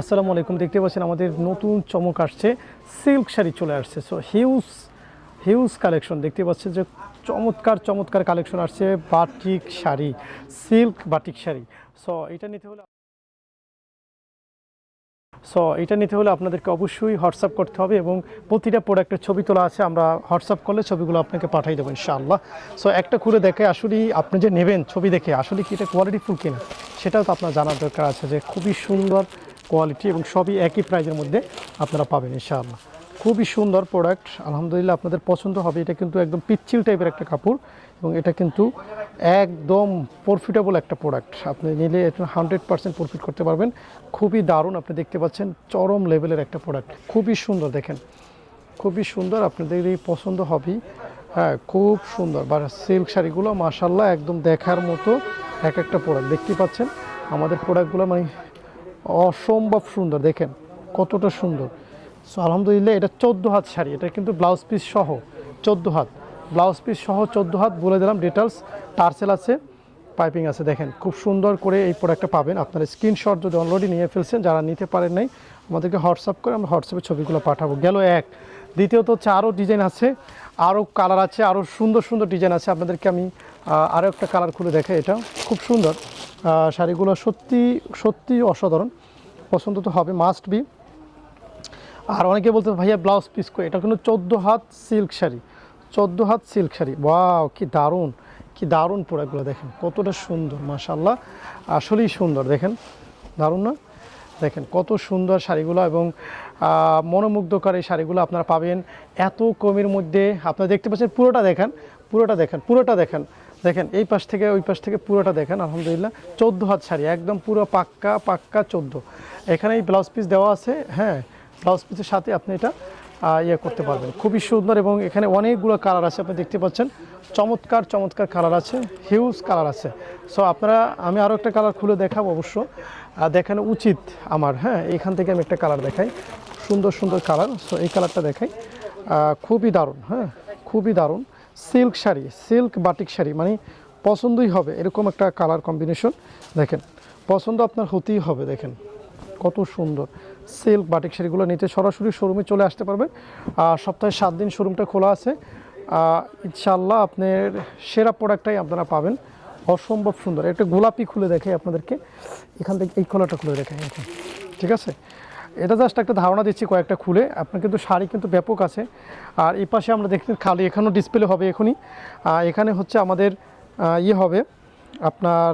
আসসালামু আলাইকুম। দেখতে পাচ্ছেন আমাদের নতুন চমক আসছে। সিল্ক শাড়ি চলে আসছে। সো হিউজ হিউজ কালেকশন দেখতে পাচ্ছেন যে চমৎকার চমৎকার কালেকশন আসছে batik sari, silk batik sari. So এটা নিতে হলে সো এটা নিতে হলে আপনাদেরকে অবশ্যই হোয়াটসঅ্যাপ করতে হবে এবং প্রতিটা প্রোডাক্টের ছবি তোলা আছে। আমরা হোয়াটসঅ্যাপ করলে ছবিগুলো আপনাকে পাঠিয়ে দেবো ইনশাআল্লাহ। সো একটা খুলে দেখে আসলেই আপনি যে নেবেন ছবি দেখে, আসলে কি এটা কোয়ালিটিফুল কিনা? সেটাও তো আপনার জানার দরকার আছে যে খুবই সুন্দর কোয়ালিটি এবং সবই একই প্রাইজের মধ্যে আপনারা পাবেন, ইনশাআল্লাহ। খুবই সুন্দর প্রোডাক্ট আলহামদুলিল্লাহ আপনাদের পছন্দ হবে। এটা কিন্তু একদম পিচ্ছিল টাইপের একটা কাপড় এবং এটা কিন্তু একদম প্রফিটেবল একটা প্রোডাক্ট আপনি নিলে এটা হান্ড্রেড পার্সেন্ট প্রফিট করতে পারবেন। খুবই দারুণ আপনি দেখতে পাচ্ছেন, চরম লেভেলের একটা প্রোডাক্ট খুবই সুন্দর, দেখেন। খুবই সুন্দর, আপনাদের এই পছন্দ হবেই। হ্যাঁ খুব সুন্দর। বা সিল্ক শাড়িগুলো মাসাল্লাহ একদম দেখার মতো এক একটা প্রোডাক্ট দেখতে পাচ্ছেন, আমাদের প্রোডাক্টগুলো মানে অসম্ভব সুন্দর, দেখেন কতটা সুন্দর। সো আলহামদুলিল্লাহ, এটা চোদ্দ হাত শাড়ি, এটা কিন্তু ব্লাউজ পিস সহ, চোদ্দ হাত। ব্লাউজ পিস সহ চোদ্দ হাত, বলে দিলাম ডিটেলস টার্সেল আছে পাইপিং আছে, দেখেন খুব সুন্দর করে এই প্রোডাক্টটা পাবেন। আপনার স্ক্রিনশট যদি অলরেডি নিয়ে ফেলছেন, যারা নিতে পারেন নাই, আমাদেরকে হোয়াটসঅ্যাপ করে আমরা হোয়াটসঅ্যাপে ছবিগুলো পাঠাবো। গেল এক। দ্বিতীয়ত হচ্ছে আরও ডিজাইন আছে, আরও কালার আছে, আরও সুন্দর সুন্দর ডিজাইন আছে। আপনাদেরকে আমি আরও একটা কালার খুলে দেখে এটা খুব সুন্দর। শাড়িগুলো সত্যি সত্যি অসাধারণ। পছন্দ তো হবে মাস্ট বি আর অনেকে বলতে ভাইয়া ব্লাউজ পিস করে এটা কিন্তু চোদ্দ হাত সিল্ক শাড়ি। চোদ্দ হাত সিল্ক শাড়ি। ওয়াও কি দারুণ কি দারুণ প্রোডাক্টগুলো দেখেন। কতটা সুন্দর মাশাল্লাহ আসলেই সুন্দর, দেখেন। দারুণ না? দেখেন, কত সুন্দর শাড়িগুলো এবং মনোমুগ্ধকর এই শাড়িগুলো আপনারা পাবেন। এত কমের মধ্যে, আপনারা দেখতে পাচ্ছেন পুরোটা দেখেন পুরোটা দেখেন পুরোটা দেখেন। দেখেন, এই পাশ থেকে, ওই পাশ থেকে পুরোটা দেখেন, আলহামদুলিল্লাহ। চোদ্দ হাত শাড়ি একদম পুরো পাক্কা পাক্কা চোদ্দ। এখানে এই ব্লাউজ পিস দেওয়া আছে হ্যাঁ ব্লাউজ পিসের সাথে আপনি এটা ইয়ে করতে পারবেন। খুবই সুন্দর এবং এখানে অনেকগুলো কালার আছে, আপনি দেখতে পাচ্ছেন। চমৎকার চমৎকার কালার আছে হিউজ কালার আছে। সো আপনারা, আমি আরও একটা কালার খুলে দেখাবো অবশ্য। দেখানো উচিত আমার হ্যাঁ এখান থেকে আমি একটা কালার দেখাই। সুন্দর সুন্দর কালার সো এই কালারটা দেখাই। খুবই দারুণ হ্যাঁ খুবই দারুণ। Silk sari, silk batik sari মানে পছন্দই হবে। এরকম একটা কালার কম্বিনেশন দেখেন। পছন্দ আপনার হতেই হবে, দেখেন। কত সুন্দর। সিল্ক বাটিক শাড়িগুলো নিতে সরাসরি শোরুমে চলে আসতে পারবেন। সপ্তাহে সাত দিন শোরুমটা খোলা আছে। ইনশাল্লাহ আপনার সেরা প্রোডাক্টটাই আপনারা পাবেন। অসম্ভব সুন্দর। একটা গোলাপি খুলে দেখে আপনাদেরকে। এখান থেকে এই খোলাটা খুলে এখন ঠিক আছে? এটা জাস্ট একটা ধারণা দিচ্ছি কয়েকটা খুলে। আপনার কিন্তু শাড়ি কিন্তু ব্যাপক আছে। আর এই পাশে আমরা দেখতে খালি, এখানেও ডিসপ্লে হবে এখনই। এখানে হচ্ছে আমাদের ইয়ে হবে আপনার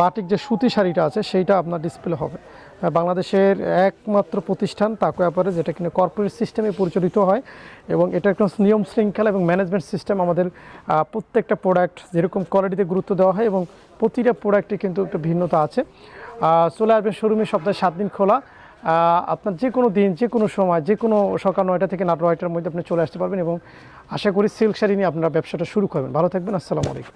বাটিক যে সুতি শাড়িটা আছে, সেইটা আপনার ডিসপ্লে হবে। বাংলাদেশের একমাত্র প্রতিষ্ঠান তাকো ব্যাপারে, যেটা কিনা কর্পোরেট সিস্টেমে পরিচালিত হয় এবং এটা একটা নিয়ম শৃঙ্খলা এবং ম্যানেজমেন্ট সিস্টেম আমাদের প্রত্যেকটা প্রোডাক্ট যেরকম কোয়ালিটিতে গুরুত্ব দেওয়া হয় এবং প্রতিটা প্রোডাক্টে কিন্তু একটা ভিন্নতা আছে। চলে আসবেন শোরুমে সপ্তাহে সাত দিন খোলা। আপনার যে কোনো দিন, যে কোনো সময়, যে কোনো সকাল নয়টা থেকে রাত নয়টার মধ্যে আপনি চলে আসতে পারবেন এবং আশা করি সিল্ক শাড়ি নিয়ে আপনারা ব্যবসাটা শুরু করবেন। ভালো থাকবেন, আসসালামু আলাইকুম।